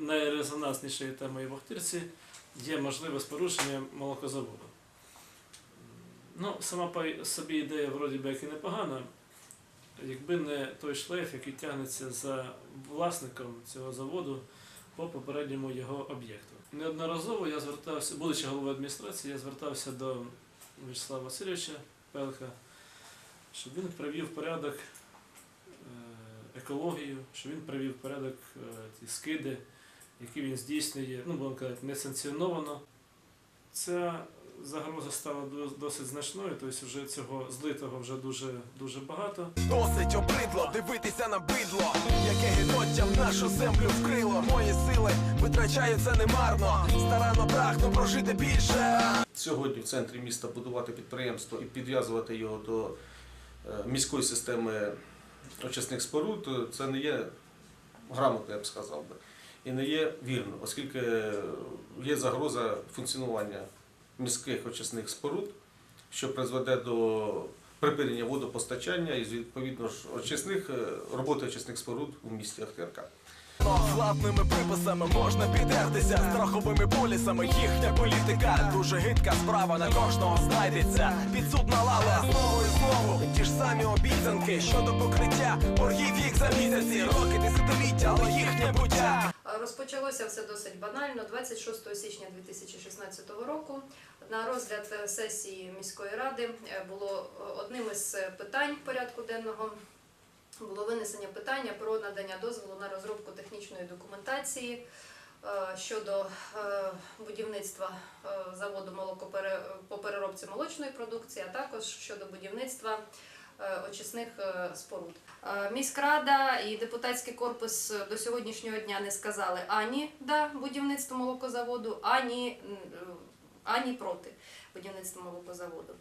найсучаснішою темою в Охтирці є можливість порушення молокозаводу. Ну, сама по собі ідея вроді би як і непогана, якби не той шлейф, який тягнеться за власником цього заводу по попередньому його об'єкту. Неодноразово я звертався, будучи головою адміністрації, я звертався до Вячеслава Васильовича Пелка, щоб він привів порядок е, екологію, щоб він привів порядок е, ті скиди, які він здійснює, ну, будемо казати, несанкціоновано. Ця загроза стала до- досить значною, тобто вже цього злитого вже дуже, дуже багато. Досить обридло дивитися на бидло, яке гидоття в нашу землю вкрило. Мої сили витрачаються немарно. Старано прагну прожити більше. Сьогодні в центрі міста будувати підприємство і підв'язувати його до е, міської системи очисних споруд це не є грамотно, я б сказав би, і не є вірно, оскільки є загроза функціонування міських очисних споруд, що призведе до припинення водопостачання і відповідно ж очисних е, роботи очисних споруд у місті Ахтирка. Златними приписами можна підертися страховими полісами. Їхня політика дуже гидка справа на кожного знайдеться. Підсудна лава знову і знову. Обіцянки щодо покриття боргів їх за місяці, роки, десятиліття, але їхнє буття. Розпочалося все досить банально. 26 січня 2016 року на розгляд е, сесії міської ради е, було е, одним із питань порядку денного було винесення питання про надання дозволу на розробку технічної документації щодо будівництва заводу молокопере- по переробці молочної продукції, а також щодо будівництва очисних е, споруд. Е, Міськрада і депутатський корпус до сьогоднішнього дня не сказали ані да будівництво молокозаводу, ані, е, ані проти будівництва молокозаводу.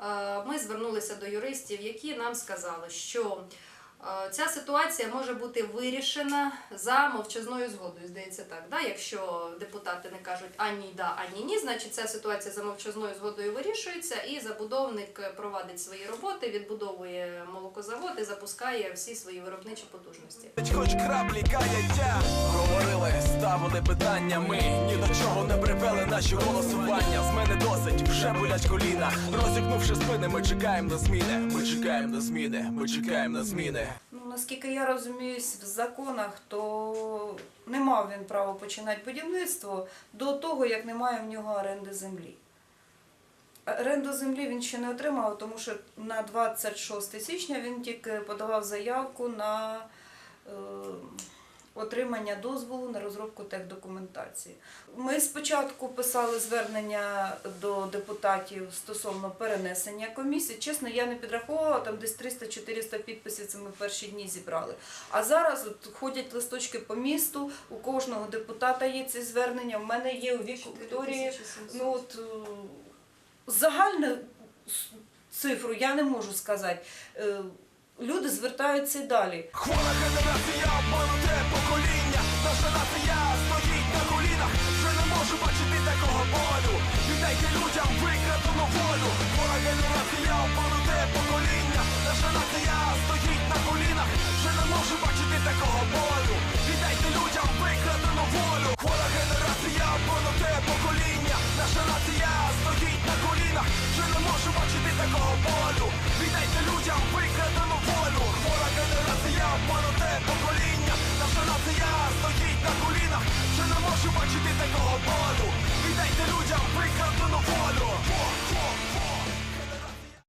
Е, Ми звернулися до юристів, які нам сказали, що е, ця ситуація може бути вирішена за мовчазною згодою. Здається так. Да? Якщо депутати не кажуть ані да, ані ні, значить ця ситуація за мовчазною згодою вирішується, і забудовник провадить свої роботи, відбудовує молокозавод і запускає всі свої виробничі потужності. Хоч краплі каяття говорили, ставили питання. Ми ні до чого не привели наші голосування. З мене досить, вже болять коліна. Розігнувши спини, ми чекаємо на зміни. Ми чекаємо на зміни. Ми чекаємо на зміни. Ну, наскільки я розуміюсь, в законах, то не мав він право починати будівництво до того, як немає в нього оренди землі. Оренду землі він ще не отримав, тому що на 26 січня він тільки подавав заявку на е, отримання дозволу на розробку техдокументації. Ми спочатку писали звернення до депутатів стосовно перенесення комісії. Чесно, я не підраховувала, там десь 300-400 підписів це ми перші дні зібрали. А зараз от ходять листочки по місту, у кожного депутата є ці звернення. В мене є у віку Вікторії. Ну от е, загальну цифру я не можу сказати люди звертаються далі. Хвора генерація обмануте покоління, наша нація стоїть на колінах. Вже не можу бачити такого болю. Віддайте людям викрадену волю. Хвора генерація обмануте покоління, наша нація стоїть на колінах. Вже не можу бачити такого болю. Віддайте людям викрадену волю. Хвора генерація обмануте покоління, наша нація стоїть на колінах. Вже не можу бачити такого болю. Віддайте людям викрадену волю. I